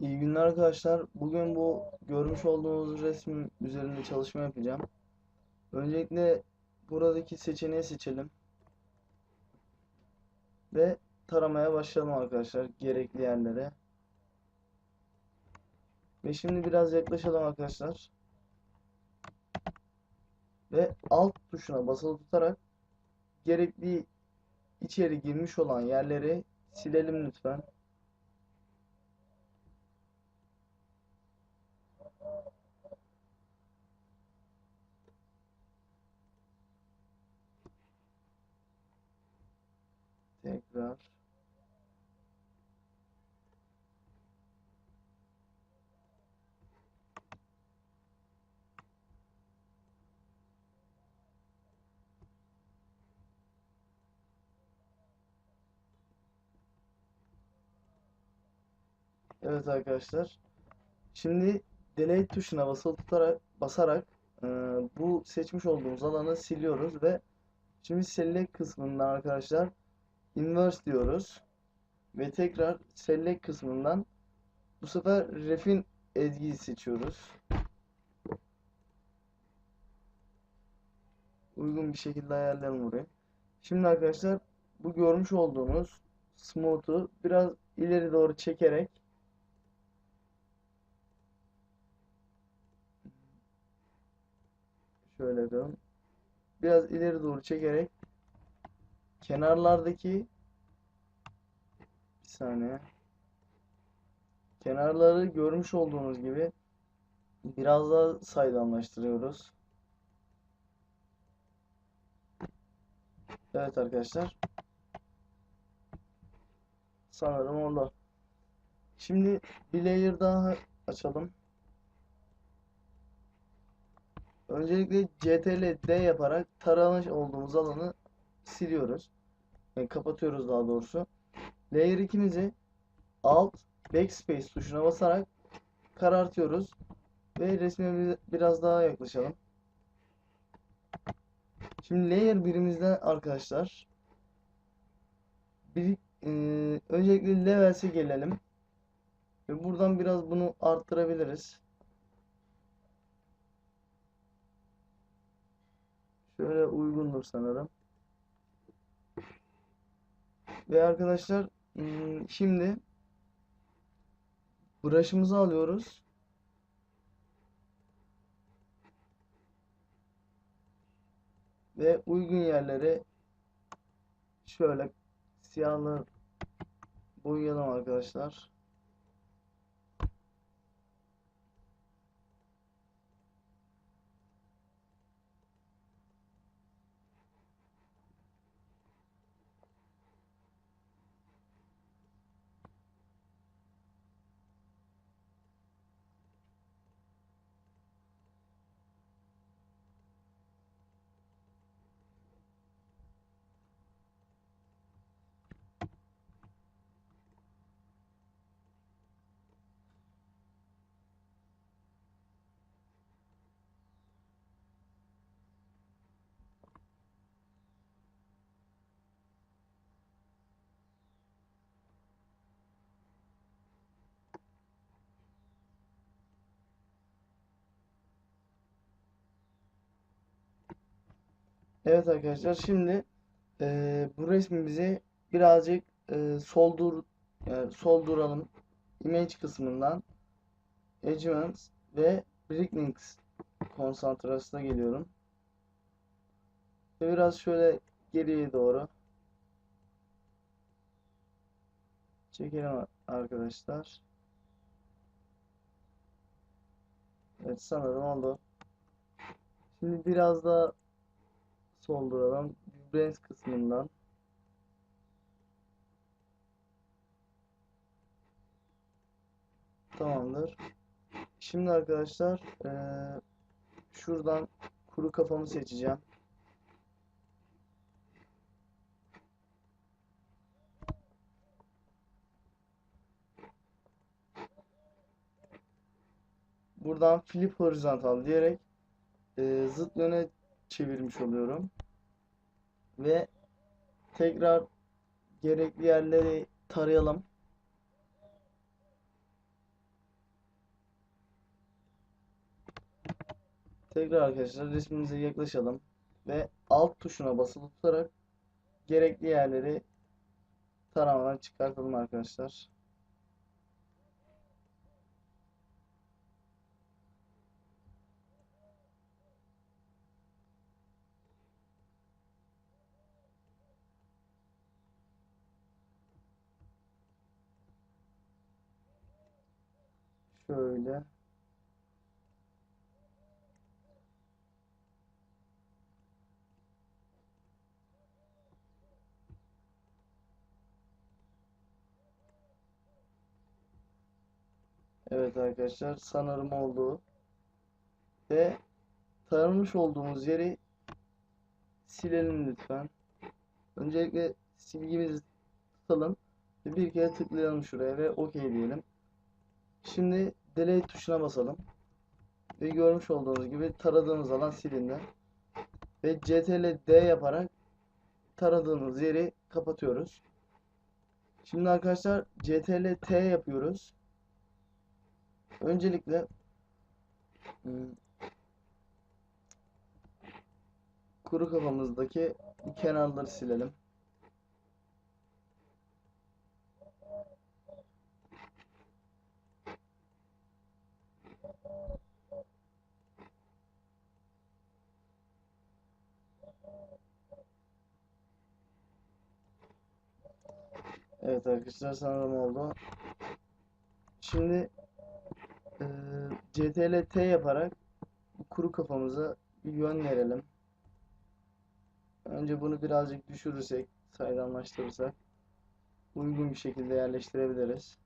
İyi günler arkadaşlar. Bugün bu görmüş olduğunuz resmin üzerinde çalışma yapacağım. Öncelikle buradaki seçeneği seçelim. Ve taramaya başlayalım arkadaşlar gerekli yerlere. Ve şimdi biraz yaklaşalım arkadaşlar. Ve alt tuşuna basılı tutarak gerekli içeri girmiş olan yerleri silelim lütfen. Tekrar. Evet arkadaşlar. Şimdi delete tuşuna basılı tutarak basarak e, bu seçmiş olduğumuz alanı siliyoruz ve şimdi select kısmından arkadaşlar inverse diyoruz ve tekrar select kısmından bu sefer ref'in ezgiyi seçiyoruz. Uygun bir şekilde ayarlayalım burayı. Şimdi arkadaşlar bu görmüş olduğunuz smooth'u biraz ileri doğru çekerek şöyle yapalım. Biraz ileri doğru çekerek kenarlardaki bir saniye kenarları görmüş olduğunuz gibi biraz daha saydamlaştırıyoruz. Evet arkadaşlar. Sanırım oldu. Şimdi bir layer daha açalım. Öncelikle CTRL D yaparak taramış olduğumuz alanı siliyoruz. Yani kapatıyoruz daha doğrusu. Layer 2'mizi Alt Backspace tuşuna basarak karartıyoruz. Ve resme biraz daha yaklaşalım. Şimdi layer birimizde arkadaşlar bir, e, öncelikle levels'e gelelim. Ve buradan biraz bunu arttırabiliriz. Şöyle uygundur sanırım. Ve arkadaşlar hmm, şimdi brush'ımızı alıyoruz. Ve uygun yerlere şöyle siyahla boyayalım arkadaşlar. Evet arkadaşlar şimdi e, bu resmimizi birazcık e, soldur yani solduralım. Image kısmından Edgements ve Bricklinks konsantrasına geliyorum. Ve biraz şöyle geriye doğru çekelim arkadaşlar. Evet sanırım oldu. Şimdi biraz daha solduralım. Vibrance kısmından. Tamamdır. Şimdi arkadaşlar eee, şuradan kuru kafamı seçeceğim. Buradan flip horizontal diyerek eee, zıt yöne çevirmiş oluyorum. Ve tekrar gerekli yerleri tarayalım. Tekrar arkadaşlar resmimize yaklaşalım ve alt tuşuna basılı tutarak gerekli yerleri taramadan çıkartalım arkadaşlar. Evet arkadaşlar sanırım oldu. Ve taramış olduğumuz yeri silelim lütfen. Öncelikle silgimizi tutalım ve bir kere tıklayalım şuraya ve OK diyelim. Şimdi delete tuşuna basalım. Ve görmüş olduğunuz gibi taradığımız alan silindi. Ve CTRL D yaparak taradığımız yeri kapatıyoruz. Şimdi arkadaşlar CTRL T yapıyoruz. Öncelikle hmm, kuru kafamızdaki kenarları silelim. Evet arkadaşlar sanırım oldu. Şimdi eee CTRL T yaparak kuru kafamıza bir yön verelim. Önce bunu birazcık düşürürsek, saydamlaştırırsak uygun bir şekilde yerleştirebiliriz.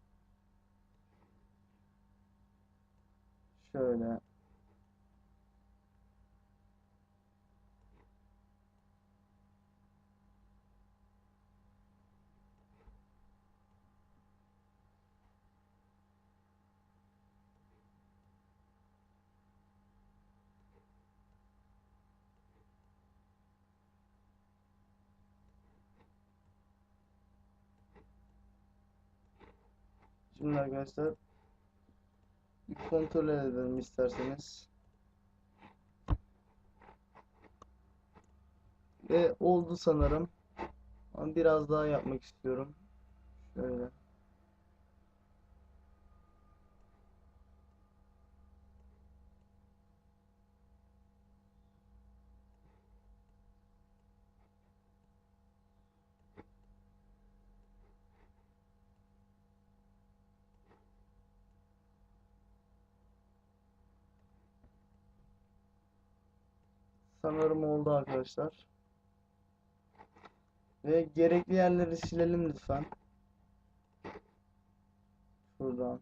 Şöyle. Şimdi arkadaşlar bir kontrol edelim isterseniz. Ve oldu sanırım. Ama biraz daha yapmak istiyorum. Şöyle. Sanırım oldu arkadaşlar. Ve gerekli yerleri silelim lütfen. Şuradan.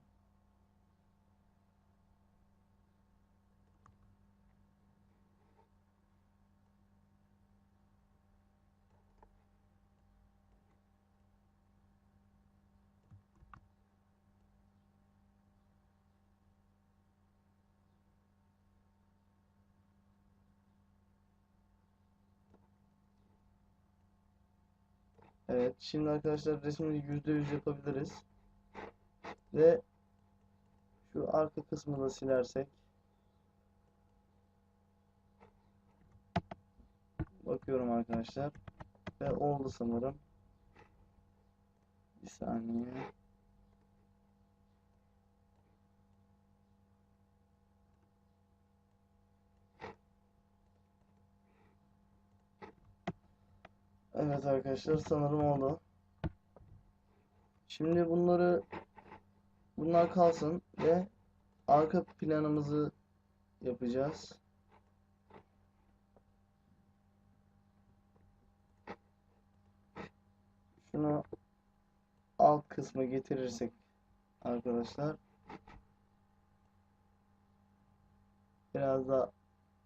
Evet, şimdi arkadaşlar resmini %100 yapabiliriz. Ve şu arka kısmı da silersek. Bakıyorum arkadaşlar. Ve oldu sanırım. Bir saniye. Evet arkadaşlar sanırım oldu. Şimdi bunları bunlar kalsın ve arka planımızı yapacağız. Şunu alt kısma getirirsek arkadaşlar biraz da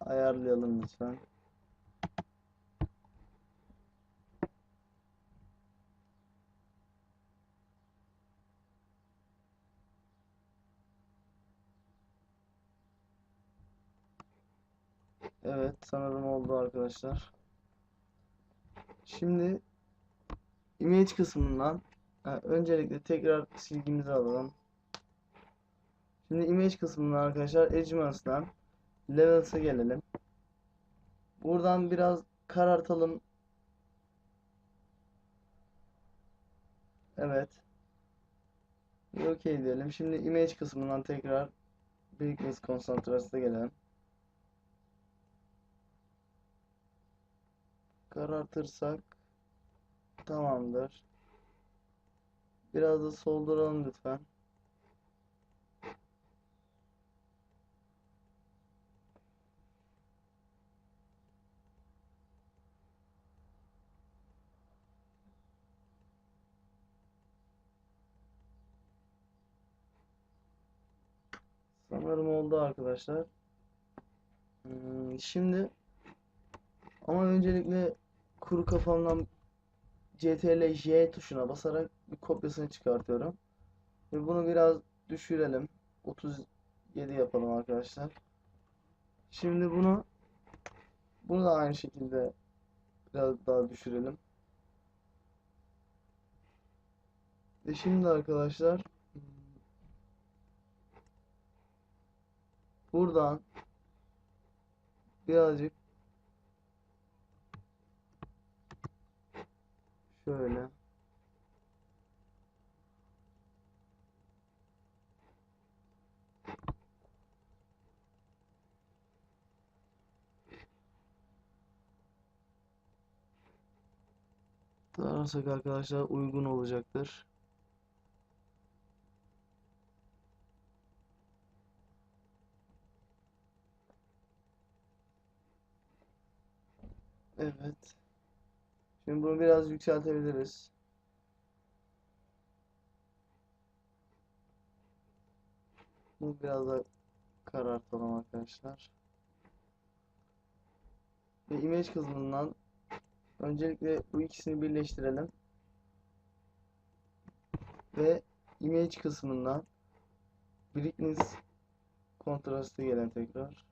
ayarlayalım lütfen. Evet sanırım oldu arkadaşlar. Şimdi image kısmından öncelikle tekrar silgimizi alalım. Şimdi image kısmından arkadaşlar Edgemance'dan Levels'a gelelim. Buradan biraz karartalım. Evet. Okey diyelim. Şimdi image kısmından tekrar Brightness Contrast'a gelelim. Karartırsak tamamdır. Biraz da solduralım lütfen. Sanırım oldu arkadaşlar. Hmm, şimdi ama öncelikle kuru kafamdan CTRL J tuşuna basarak bir kopyasını çıkartıyorum. Ve bunu biraz düşürelim. 37 yapalım arkadaşlar. Şimdi bunu bunu da aynı şekilde biraz daha düşürelim. Ve şimdi arkadaşlar buradan birazcık şöyle Tararsak arkadaşlar uygun olacaktır. Evet. Şimdi bunu biraz yükseltebiliriz. Bunu biraz da karartalım arkadaşlar. Ve image kısmından öncelikle bu ikisini birleştirelim. Ve image kısmından brightness kontrastı gelen tekrar.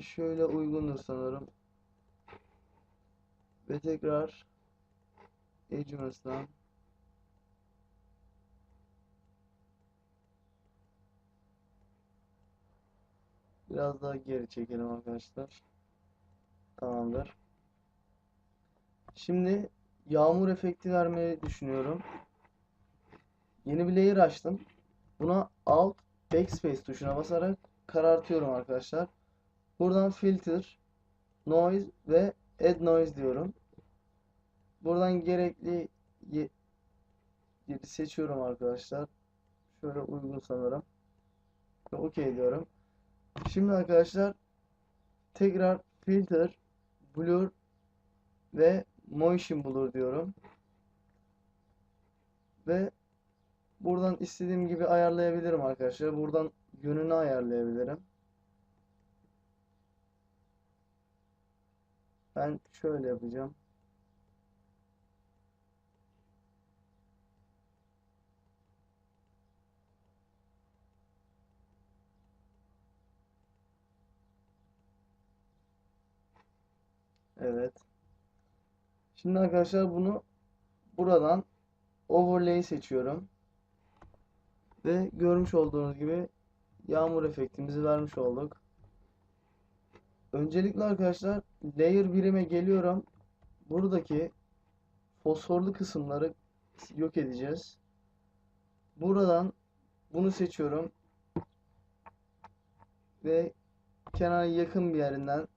Şöyle uygundur sanırım. Ve tekrar Agency'dan biraz daha geri çekelim arkadaşlar. Tamamdır. Şimdi yağmur efekti vermeyi düşünüyorum. Yeni bir layer açtım. Buna Alt Backspace tuşuna basarak karartıyorum arkadaşlar. Buradan filter, noise ve add noise diyorum. Buradan gerekli seçiyorum arkadaşlar. Şöyle uygun sanırım. Ve OK diyorum. Şimdi arkadaşlar tekrar filter, blur ve motion blur diyorum. Ve buradan istediğim gibi ayarlayabilirim arkadaşlar. Buradan yönünü ayarlayabilirim. Ben şöyle yapacağım. Evet. Şimdi arkadaşlar bunu buradan overlay seçiyorum. Ve görmüş olduğunuz gibi yağmur efektimizi vermiş olduk. Öncelikle arkadaşlar layer birime geliyorum. Buradaki fosforlu kısımları yok edeceğiz. Buradan bunu seçiyorum. Ve kenara yakın bir yerinden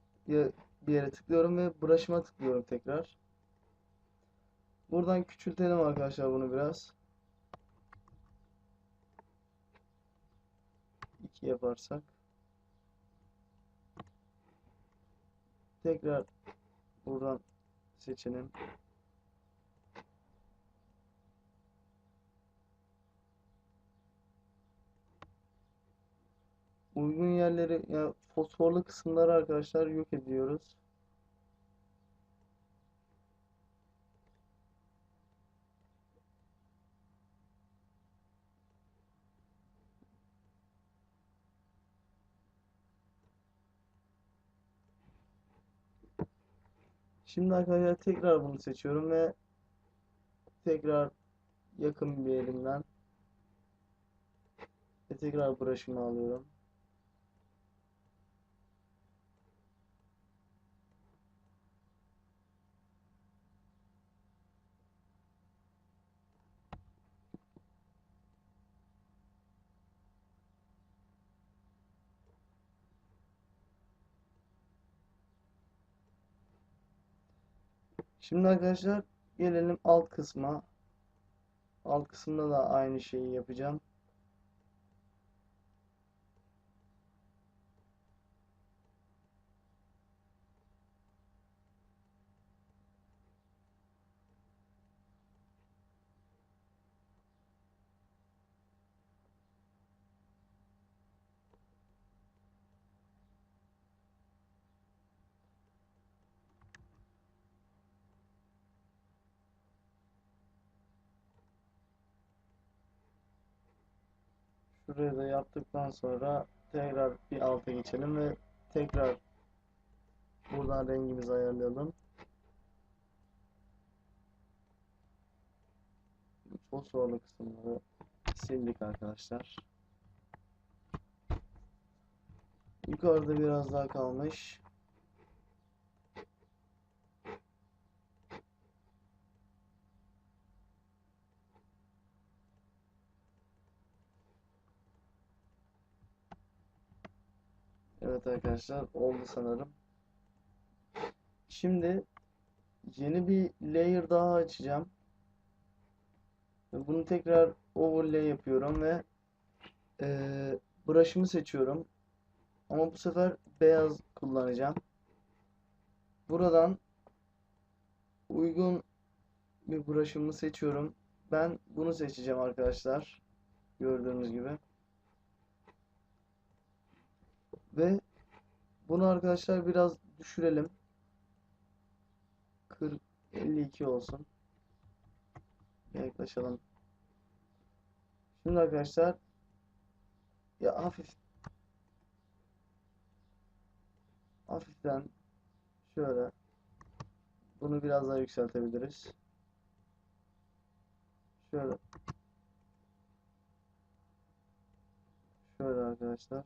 bir yere tıklıyorum ve brush'ıma tıklıyorum tekrar. Buradan küçültelim arkadaşlar bunu biraz. 2 yaparsak. Tekrar buradan seçelim. Uygun yerleri ya fosforlu kısımları arkadaşlar yok ediyoruz. Şimdi arkadaşlar tekrar bunu seçiyorum ve tekrar yakın bir yerimden ve tekrar brush'ımı alıyorum. Şimdi arkadaşlar gelelim alt kısma. Alt kısımda da aynı şeyi yapacağım. Şurayı da yaptıktan sonra tekrar bir alta geçelim ve tekrar buradan rengimizi ayarlayalım. Fosforlu kısımları sildik arkadaşlar. Yukarıda biraz daha kalmış. Evet arkadaşlar oldu sanırım. Şimdi yeni bir layer daha açacağım. Bunu tekrar overlay yapıyorum ve eee brush'ımı seçiyorum. Ama bu sefer beyaz kullanacağım. Buradan uygun bir brush'ımı seçiyorum. Ben bunu seçeceğim arkadaşlar. Gördüğünüz gibi. Ve bunu arkadaşlar biraz düşürelim. 40 52 olsun. Yaklaşalım. Şimdi arkadaşlar ya hafif hafiften şöyle bunu biraz daha yükseltebiliriz. Şöyle şöyle arkadaşlar.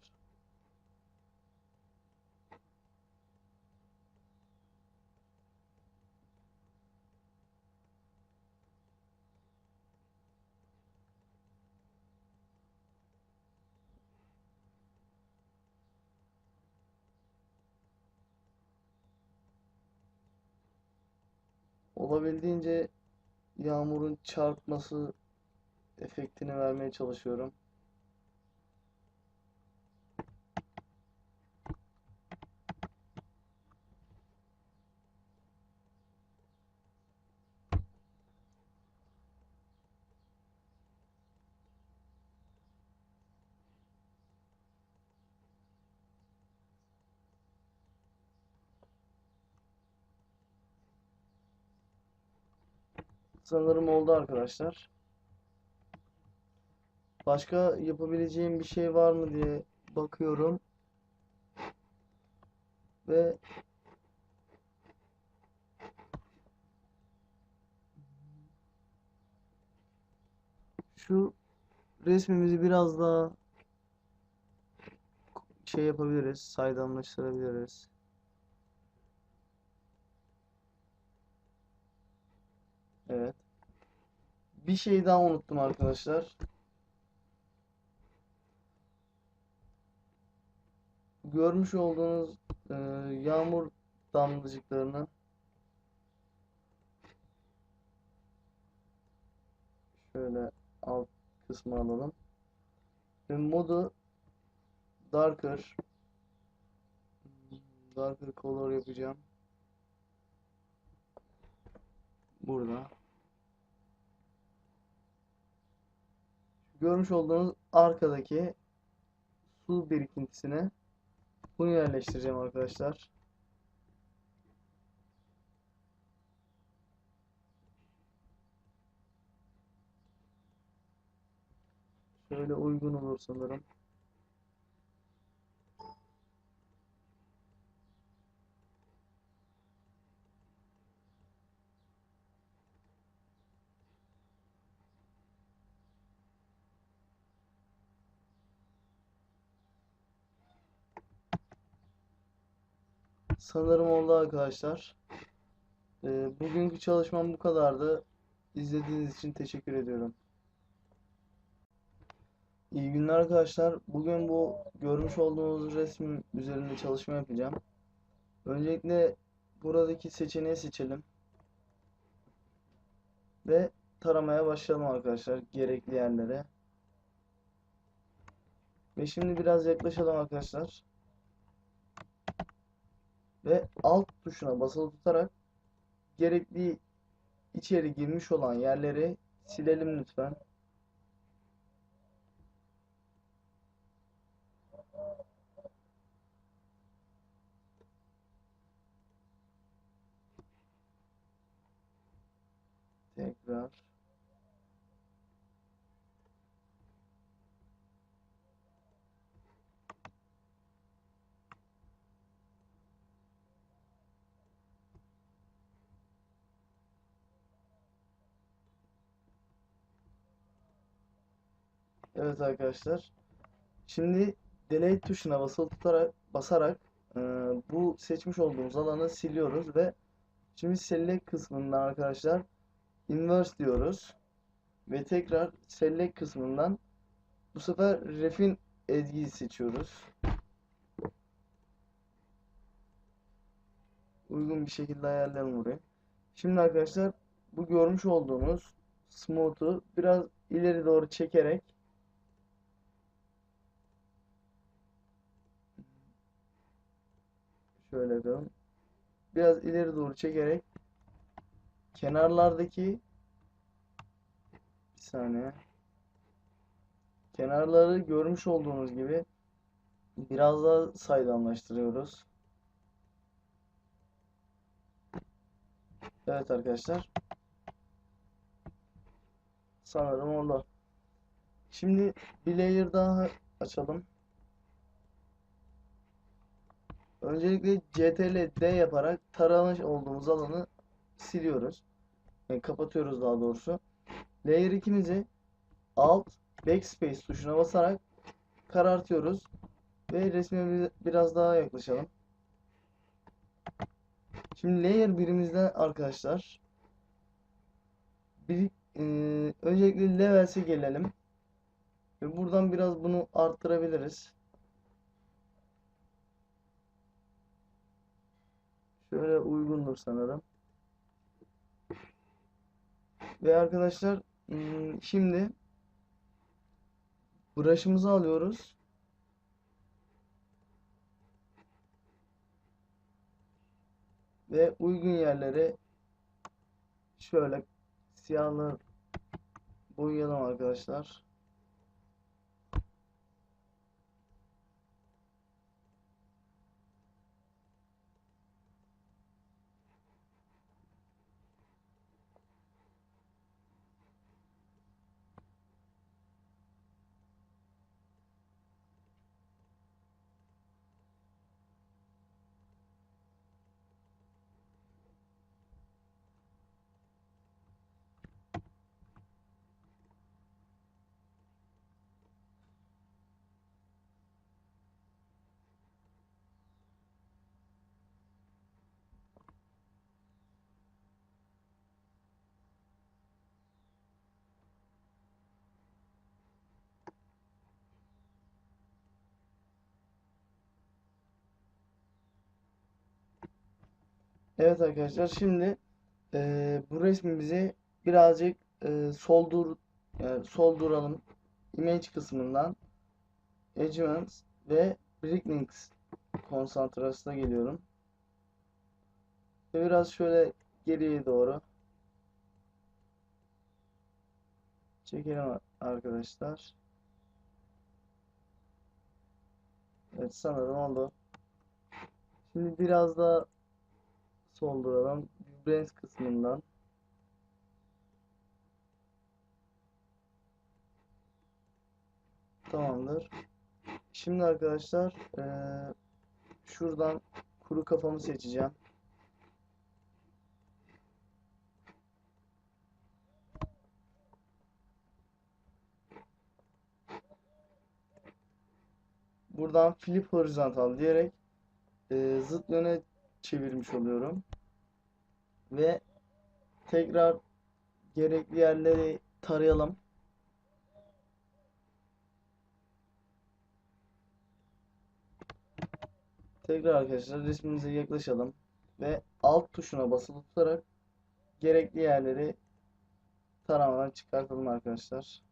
Olabildiğince yağmurun çarpması efektini vermeye çalışıyorum. Sanırım oldu arkadaşlar. Başka yapabileceğim bir şey var mı diye bakıyorum. Ve şu resmimizi biraz daha şey yapabiliriz, saydamlaştırabiliriz. Evet. Bir şey daha unuttum arkadaşlar. Görmüş olduğunuz e, yağmur damlacıklarını şöyle alt kısmı alalım. Ve modu darker darker color yapacağım. Burada. Görmüş olduğunuz arkadaki su birikintisine bunu yerleştireceğim arkadaşlar. Şöyle uygun olur sanırım. Sanırım oldu arkadaşlar. Ee, bugünkü çalışmam bu kadardı. İzlediğiniz için teşekkür ediyorum. İyi günler arkadaşlar. Bugün bu görmüş olduğunuz resmin üzerinde çalışma yapacağım. Öncelikle buradaki seçeneği seçelim. Ve taramaya başlayalım arkadaşlar gerekli yerlere. Ve şimdi biraz yaklaşalım arkadaşlar. Ve alt tuşuna basılı tutarak gerekli içeri girmiş olan yerleri silelim lütfen. Tekrar. Evet arkadaşlar. Şimdi delete tuşuna basılı tutarak basarak e, bu seçmiş olduğumuz alanı siliyoruz ve şimdi select kısmından arkadaşlar inverse diyoruz ve tekrar select kısmından bu sefer ref'in ezgiyi seçiyoruz. Uygun bir şekilde ayarlayalım burayı. Şimdi arkadaşlar bu görmüş olduğunuz smooth'u biraz ileri doğru çekerek yapalım. Biraz ileri doğru çekerek kenarlardaki bir saniye kenarları görmüş olduğunuz gibi biraz daha saydamlaştırıyoruz. Evet arkadaşlar. Sanırım oldu. Şimdi bir layer daha açalım. Öncelikle CTRL D yaparak taramış olduğumuz alanı siliyoruz. Yani kapatıyoruz daha doğrusu. Layer 2'mizi Alt Backspace tuşuna basarak karartıyoruz. Ve resme biraz daha yaklaşalım. Şimdi layer birimizden arkadaşlar bir, e, öncelikle levels'e gelelim. Ve buradan biraz bunu arttırabiliriz. Şöyle uygundur sanırım. Ve arkadaşlar hmm, şimdi brush'ımızı alıyoruz. Ve uygun yerlere şöyle siyahla boyayalım arkadaşlar. Evet arkadaşlar şimdi e, bu resmimizi birazcık e, soldur e, solduralım. Image kısmından Adjustments ve Brightness konsantrasına geliyorum. Ve biraz şöyle geriye doğru çekelim arkadaşlar. Evet sanırım oldu. Şimdi biraz solduralım. Vibrance kısmından. Tamamdır. Şimdi arkadaşlar eee, şuradan kuru kafamı seçeceğim. Buradan flip horizontal diyerek eee, zıt yöne çevirmiş oluyorum. Ve tekrar gerekli yerleri tarayalım. Tekrar arkadaşlar resmimize yaklaşalım ve alt tuşuna basılı tutarak gerekli yerleri taramadan çıkartalım arkadaşlar.